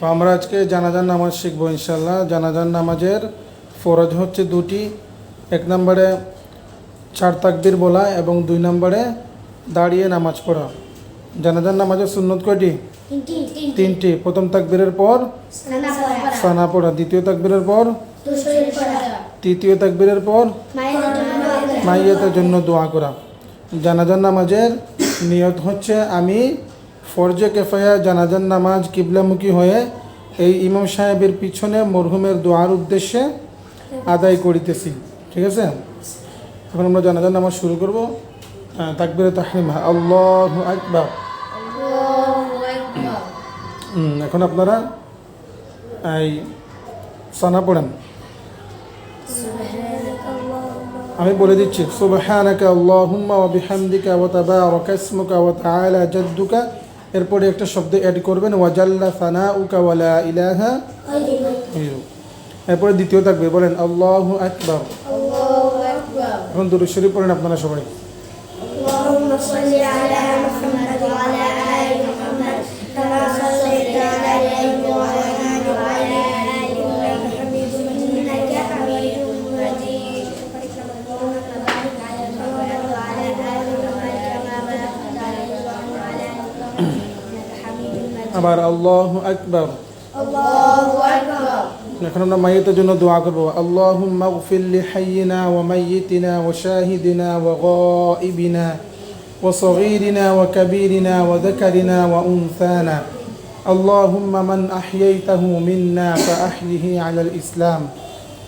তো আমরা আজকে জানাজার নামাজ শিখব ইনশাল্লাহ জানাজার নামাজের ফরজ হচ্ছে দুটি এক নম্বরে চার তাকবির বলা এবং দুই নম্বরে দাঁড়িয়ে নামাজ পড়া। জানাজার নামাজের সুন্নত কয়টি? তিনটি। প্রথম তাকবীরের পর সানা পড়া। দ্বিতীয় তাকবীরের পর তৃতীয় তাকবীরের পর মাইয়াতের জন্য দোয়া করা। জানাজার নামাজের নিয়ত হচ্ছে আমি ফরজে কেফায়া জানাজার নামাজ কিবলামুখী হয়ে এই ইমাম সাহেবের পিছনে মরহুমের দোয়ার উদ্দেশ্যে আদায় করিতেছি। ঠিক আছে? এখন আমরা জানাজার নামাজ শুরু করব। তাকবিরে তাহরিমা। আল্লাহ আকবার। এখন আপনারা এই সানা পড়েন। আমি বলে দিচ্ছি, সুবহানাকা আল্লাহুম্মা ওয়া বিহামদিকা ওয়া তাবারাকা ইসমুকা ওয়া তাআলা জাদ্দুকা এরপরে একটা শব্দ অ্যাড করবেন ওয়াজাল্লা সানাউকা উকাওয়ালা ইলাহা এরপরে দ্বিতীয় থাকবে বলেন আল্লাহু আকবার। এখন দুরুশ্বরী শরীফ পড়েন আপনারা সবাই। আবার আল্লাহু আকবার الله أكبر এখন আমরা মাইয়েতের জন্য দোয়া করবো আল্লাহুম্মা গফির লিহাইয়িনা ওয়া মাইয়িতিনা ওয়া শাহিদিনা ওয়া গাইবিনা ওয়া সগীরিনা ওয়া কাবীরিনা ওয়া যাকারিনা ওয়া উনসানা اللهم من أحييته منا فأحيه على الإسلام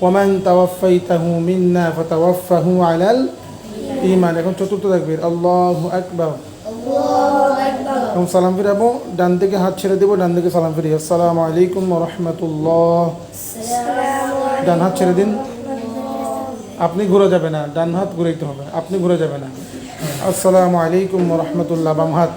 ومن توفيته منا فتوفه على الإيمان এখন চতুর্থ তাকবীর আল্লাহু আকবার الله أكبر এবং সালাম ফিরাবো ডান দিকে হাত ছেড়ে দেবো, ডান দিকে সালাম ফিরিয়ে। আসসালাম আলাইকুম রহমতুল্লাহ। ডান হাত ছেড়ে দিন। আপনি ঘুরে যাবে না, ডান হাত ঘুরে হবে, আপনি ঘুরে যাবে না। আসসালামু আলাইকুম রহমতুল্লাহ, বাম হাত।